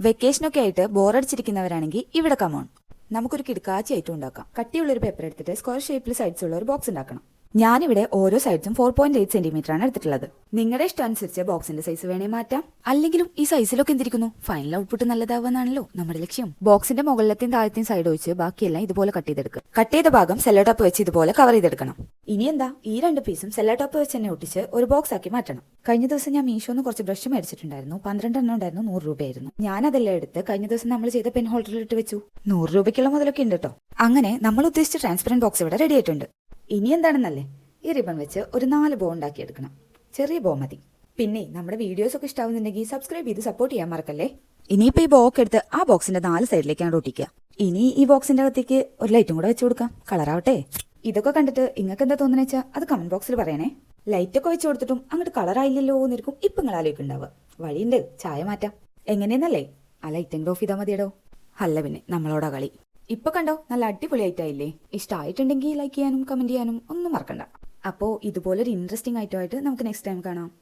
വെക്കേഷനൊക്കെ ആയിട്ട് ബോറടിച്ചിരിക്കുന്നവരാണെങ്കിൽ ഇവിടെ കമോൺ നമുക്കൊരു കിടക്കാച്ചി ഐറ്റം ഉണ്ടാക്കാം. കട്ടിയുള്ളൊരു പേപ്പർ എടുത്തിട്ട് സ്ക്വയർ ഷേപ്പിൽ സൈഡ്സ് ഉള്ള ഒരു ബോക്സ് ഉണ്ടാക്കണം. ഞാനിവിടെ ഓരോ സൈഡ്സും ഫോർ പോയിന്റ് എയ്റ്റ് സെന്റിമീറ്റർ ആണ് എടുത്തിട്ടുള്ളത്. നിങ്ങളുടെ ഇഷ്ടം അനുസരിച്ച് ബോക്സിന്റെ സൈസ് വേണേ മാറ്റാം. അല്ലെങ്കിലും ഈ സൈസിലൊക്കെ എന്തിരിക്കുന്നു? ഫൈനൽ ഔട്ട്പുട്ട് നല്ലതാവാന്നാണല്ലോ നമ്മുടെ ലക്ഷ്യം. ബോക്സിന്റെ മുകളിലത്തെയും താഴത്തെയും സൈഡ് ഒഴിച്ച് ബാക്കിയെല്ലാം ഇതുപോലെ കട്ട് ചെയ്തെടുക്കുക. കട്ട് ചെയ്ത ഭാഗം സെല്ലോ ടോപ്പ് വെച്ച് ഇതുപോലെ കവർ ചെയ്തെടുക്കണം. ഇനി എന്താ ഈ രണ്ട് പീസും സെല്ലോ ടോപ്പ് വെച്ച് തന്നെ ഒട്ടിച്ച് ഒരു ബോക്സ് ആക്കി മാറ്റണം. കഴിഞ്ഞ ദിവസം ഞാൻ മീഷോന്ന് കുറച്ച് ബ്രഷ് മേടിച്ചിട്ടുണ്ടായിരുന്നു. പന്ത്രണ്ടെണ്ണം ഉണ്ടായിരുന്നു നൂറ് രൂപയായിരുന്നു. ഞാൻ അതെല്ലാം എടുത്ത് കഴിഞ്ഞ ദിവസം നമ്മൾ ചെയ്ത പെൻ ഹോൾഡറിൽ ഇട്ട് വെച്ചു. നൂറ് രൂപയ്ക്കുള്ള മുതലൊക്കെ ഉണ്ട് കേട്ടോ അങ്ങനെ നമ്മൾ ഉദ്ദേശിച്ച ട്രാൻസ്പെറന്റ് ബോക്സ് ഇവിടെ റെഡി ആയിട്ടുണ്ട്. ഇനി എന്താണെന്നല്ലേ? ഈ റിബൺ വെച്ച് ഒരു നാല് ബോ ഉണ്ടാക്കി എടുക്കണം. ചെറിയ ബോ മതി. പിന്നെ നമ്മുടെ വീഡിയോസ് ഒക്കെ ഇഷ്ടാവുന്നുണ്ടെങ്കിൽ സബ്സ്ക്രൈബ് ചെയ്ത് സപ്പോർട്ട് ചെയ്യാൻ മറക്കല്ലേ? ഇനിയിപ്പോ ഈ ബോക്ക് എടുത്ത് ആ ബോക്സിന്റെ നാല് സൈഡിലേക്കാണ് ഒട്ടിക്കുക. ഇനി ഈ ബോക്സിന്റെ അകത്തേക്ക് ഒരു ലൈറ്റും കൂടെ വെച്ച് കൊടുക്കാം. കളറാവട്ടെ ഇതൊക്കെ കണ്ടിട്ട് നിങ്ങൾക്ക് എന്താ തോന്നുന്ന വെച്ചാൽ അത് കമന്റ് ബോക്സിൽ പറയണേ. ലൈറ്റ് ഒക്കെ വെച്ച് കൊടുത്തിട്ടും അങ്ങോട്ട് കളറായില്ലല്ലോ എന്നിരിക്കും ഇപ്പൊ നിങ്ങൾ ആലോചിക്കുന്നുണ്ടാവുക. വഴിയുണ്ട് ചായ മാറ്റാം. എങ്ങനെയെന്നല്ലേ? ആ ലൈറ്റിംഗ് ഓഫ് ചെയ്താൽ മതിയടോ. അല്ല പിന്നെ നമ്മളോടാ കളി. ഇപ്പൊ കണ്ടോ നല്ല അടിപൊളി ആയിട്ടായില്ലേ ഇഷ്ടമായിട്ടുണ്ടെങ്കിൽ ലൈക്ക് ചെയ്യാനും കമന്റ് ചെയ്യാനും ഒന്നും മറക്കണ്ട. അപ്പോൾ ഇതുപോലൊരു ഇൻട്രസ്റ്റിംഗ് ആയിട്ടുമായിട്ട് നമുക്ക് നെക്സ്റ്റ് ടൈം കാണാം.